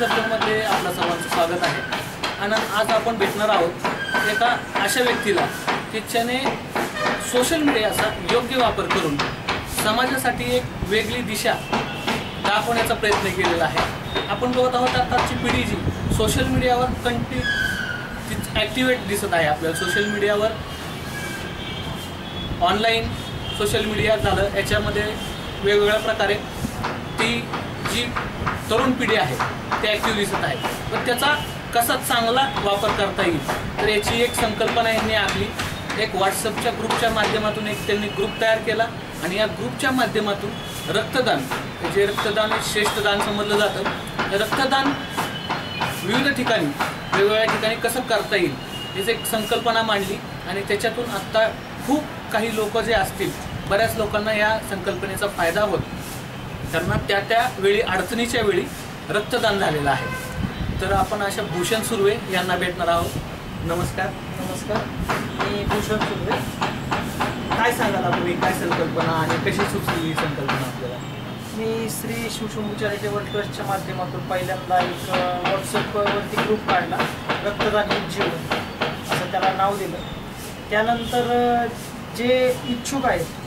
दर्शनमध्ये आपलं सर्वांचं स्वागत आहे. आणि आज आपण भेटणार आहोत एका अशा व्यक्तीला की ज्याने सोशल मीडियाचा योग्य वापर करून समाजासाठी एक वेगळी दिशा दाखवण्याचा प्रयत्न केलेला आहे. आपण बघत आहोत आताची पिढी जी सोशल मीडियावर कंटिन्यू ॲक्टिवेट दिसत आहे आपल्याला. सोशल मीडियावर ऑनलाईन सोशल मीडिया झालं याच्यामध्ये वेगवेगळ्या प्रकारे ती जी तरुण पिढी आहे ते ॲक्टिव्ह दिसत आहे. पण त्याचा कसा चांगला वापर करता येईल? तर याची एक संकल्पना यांनी आखली एक व्हॉट्सअपच्या ग्रुपच्या माध्यमातून एक त्यांनी ग्रुप तयार केला आणि या ग्रुपच्या माध्यमातून रक्तदान जे रक्तदान श्रेष्ठ दान समजलं जातं. रक्तदान विविध ठिकाणी वेगवेगळ्या ठिकाणी कसं करता येईल याची एक संकल्पना मांडली आणि त्याच्यातून आत्ता खूप काही लोक जे असतील बऱ्याच लोकांना या संकल्पनेचा फायदा होतो. त्यांना त्या त्या वेळी अडचणीच्या वेळी रक्तदान झालेलं आहे. तर आपण अशा भूषण सुर्वे यांना भेटणार आहोत. नमस्कार. नमस्कार. मी भूषण सुर्वे. काय सांगाल आपण? ही काय संकल्पना आणि कशी सुचली ही संकल्पना आपल्याला? मी श्री शिवशंभू चॅरिटेबल ट्रस्टच्या माध्यमातून पहिल्यांदा एक व्हॉट्सअपवरती ग्रुप काढला रक्तदान एक जीवन. असं त्याला नाव दिलं. त्यानंतर जे इच्छुक आहेत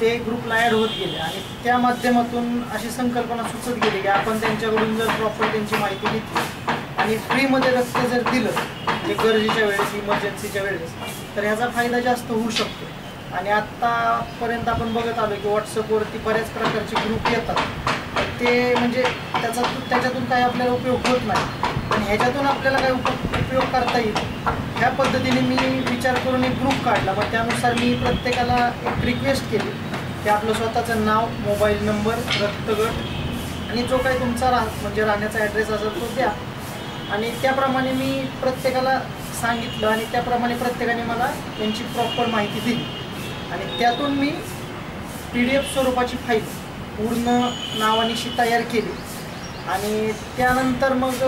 ते ग्रुपला ॲड होत गेले. आणि त्या माध्यमातून अशी संकल्पना सुचत गेली की आपण त्यांच्याकडून जर प्रॉपर त्यांची माहिती घेतली आणि फ्रीमध्ये रक्त जर दिलं म्हणजे गरजेच्या वेळेस इमर्जन्सीच्या वेळेस तर ह्याचा फायदा जास्त होऊ शकतो. आणि आत्तापर्यंत आपण बघत आलो की व्हॉट्सअपवरती बऱ्याच प्रकारचे ग्रुप येतात. तर ते म्हणजे त्याचा त्याच्यातून काही आपल्याला उपयोग होत नाही. पण ह्याच्यातून आपल्याला काही उप उपयोग करता येईल ह्या पद्धतीने मी विचार करून एक ग्रुप काढला. मग त्यानुसार मी प्रत्येकाला एक रिक्वेस्ट केली. की आपलं स्वतःचं नाव मोबाईल नंबर रक्तगट आणि जो काही तुमचा राह म्हणजे राहण्याचा ॲड्रेस असेल तो द्या. आणि त्याप्रमाणे मी प्रत्येकाला सांगितलं आणि त्याप्रमाणे प्रत्येकाने मला त्यांची प्रॉपर माहिती दिली. आणि त्यातून मी पी डी एफ स्वरूपाची फाईल पूर्ण नावानिशी तयार केली. आणि त्यानंतर मग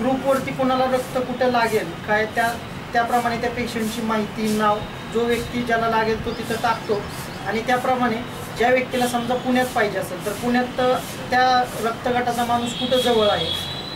ग्रुपवरती कोणाला रक्त कुठं लागेल काय त्या त्याप्रमाणे त्या पेशंटची माहिती नाव जो व्यक्ती ज्याला लागेल तो तिथं टाकतो. आणि त्याप्रमाणे ज्या व्यक्तीला समजा पुण्यात पाहिजे असेल तर पुण्यात त्या रक्तगटाचा माणूस कुठं जवळ आहे?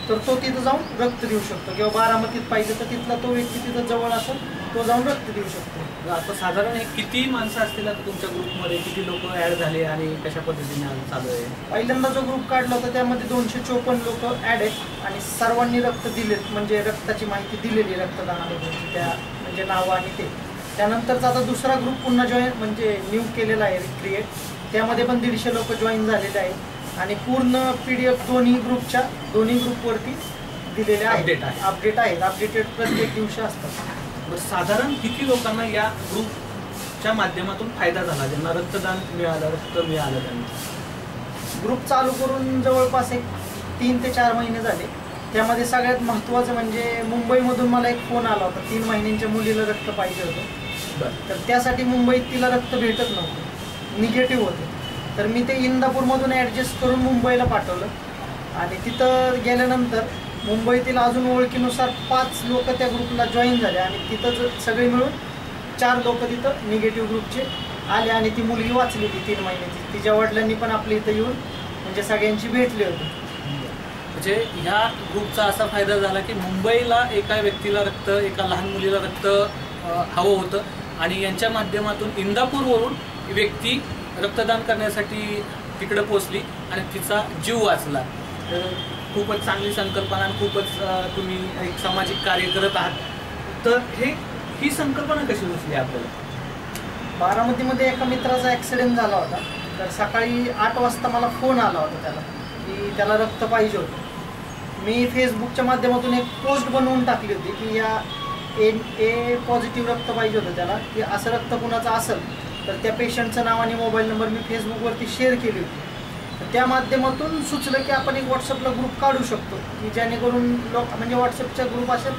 तर तो तिथं जाऊन रक्त देऊ शकतो. किंवा बारामतीत पाहिजे तर तिथला तो व्यक्ती तिथं जवळ असेल तो जाऊन रक्त देऊ शकतो. आता साधारण एक किती माणसं असतील आता तुमच्या ग्रुपमध्ये? किती लोक ॲड झाले आणि कशा पद्धतीने आज चालू आहे? पहिल्यांदा जो ग्रुप काढला होता त्यामध्ये दोनशे चोपन्न लोक ॲड आहेत आणि सर्वांनी रक्त दिलेत. म्हणजे रक्ताची माहिती दिलेली रक्तदानाबद्दलची त्या म्हणजे नावं आणि ते. त्यानंतरचा आता दुसरा ग्रुप पुन्हा जॉईन म्हणजे न्यू केलेला आहे क्रिएट त्यामध्ये पण दीडशे लोक जॉईन झालेले आहेत. आणि पूर्ण पी डी एफ दोन्ही ग्रुपच्या दोन्ही ग्रुपवरती दिलेले आहेत. Update आहे. अपडेट आहेत. अपडेटेड प्रत्येक दिवशी असतात. साधारण किती लोकांना या ग्रुपच्या माध्यमातून फायदा झाला ज्यांना रक्तदान मिळालं रक्त मिळालं त्यांना? ग्रुप चालू करून जवळपास एक तीन ते चार महिने झाले. त्यामध्ये सगळ्यात महत्त्वाचं म्हणजे मुंबईमधून मला एक फोन आला होता तीन महिन्यांच्या मुलीला रक्त पाहिजे होतं. बरं. तर त्यासाठी मुंबईत तिला रक्त भेटत नव्हतं. निगेटिव्ह होतं. तर मी ते इंदापूरमधून ॲडजस्ट करून मुंबईला पाठवलं. आणि तिथं गेल्यानंतर मुंबईतील अजून ओळखीनुसार पाच लोक त्या ग्रुपला जॉईन झाले आणि तिथंच सगळे मिळून चार लोक तिथं निगेटिव्ह ग्रुपचे आले आणि ती मुलगी वाचली ती तीन महिन्याची तिच्या वडिलांनी पण आपल्या इथं येऊन म्हणजे सगळ्यांची भेटली होती. म्हणजे ह्या ग्रुपचा असा फायदा झाला की मुंबईला एका व्यक्तीला रक्त एका लहान मुलीला रक्त हवं होतं आणि यांच्या माध्यमातून इंदापूरवरून व्यक्ती रक्तदान करण्यासाठी तिकडं पोचली आणि तिचा जीव वाचला. तर खूपच चांगली संकल्पना आणि खूपच तुम्ही एक सामाजिक कार्य करत आहात. तर हे ही संकल्पना कशी सुचली आपल्याला? बारामतीमध्ये एका मित्राचा ॲक्सिडेंट झाला होता. तर सकाळी आठ वाजता मला फोन आला होता त्याला की त्याला रक्त पाहिजे होतं. मी फेसबुकच्या माध्यमातून एक पोस्ट बनवून टाकली होती की या ए ए पॉझिटिव्ह रक्त पाहिजे होतं त्याला की असं रक्त कुणाचं असेल तर त्या पेशंटचं नाव आणि मोबाईल नंबर मी फेसबुकवरती शेअर केली होती. त्या माध्यमातून सुचलं की आपण एक व्हॉट्सअपला ग्रुप काढू शकतो की जेणेकरून लोक म्हणजे व्हॉट्सअपच्या ग्रुप असे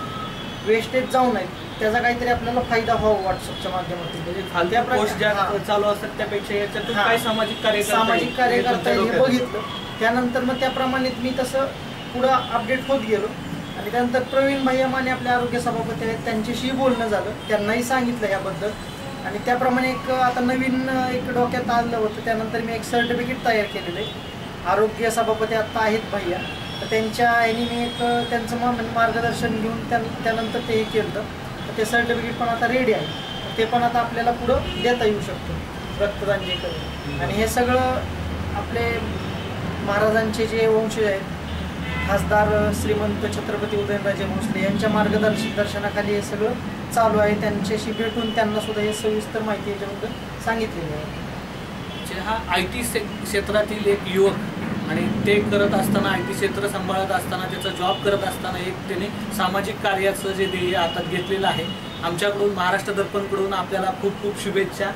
वेस्टेज जाऊ नयेत त्याचा काहीतरी आपल्याला फायदा व्हावा व्हॉट्सअपच्या माध्यमातून म्हणजे पोस्ट ज्या. चालू असतात त्यापेक्षा याच्यातून. काय सामाजिक कार्य सामाजिक येईल? कार्य हे बघितलं त्यानंतर मग त्याप्रमाणे मी तसं पुढं अपडेट होत गेलो आणि त्यानंतर प्रवीण भैया माने आपले आरोग्य सभापती आहेत त्यांच्याशी बोलणं झालं त्यांनाही सांगितलं याबद्दल आणि त्याप्रमाणे एक आता नवीन एक डोक्यात आलं होतं त्यानंतर मी एक सर्टिफिकेट तयार केलेलं आहे. आरोग्य सभापती आत्ता आहेत भैया. तर त्यांच्या ह्यानी मी एक त्यांचं म्हणजे मार्गदर्शन घेऊन त्या त्यानंतर ते हे केलं. तर ते सर्टिफिकेट पण आता रेडी आहे. तर ते पण आता आपल्याला पुढं देता येऊ शकतं रक्तदान जे करेल. आणि हे सगळं आपले महाराजांचे जे वंशज आहेत खासदार श्रीमंत छत्रपती उदयनराजे भोसले यांच्या मार्गदर्शन दर्शनाखाली हे सगळं चालू आहे. त्यांच्याशी भेटून त्यांना सुद्धा हे सविस्तर माहिती याच्याबद्दल सांगितलेली आहे. हा आय टी क्षेत्रातील एक युवक आणि ते करत असताना आय टी क्षेत्र सांभाळत असताना त्याचा जॉब करत असताना एक त्याने सामाजिक कार्याचं जे ध्येय हातात घेतलेलं आहे. आमच्याकडून महाराष्ट्र दर्पणकडून आपल्याला खूप खूप शुभेच्छा.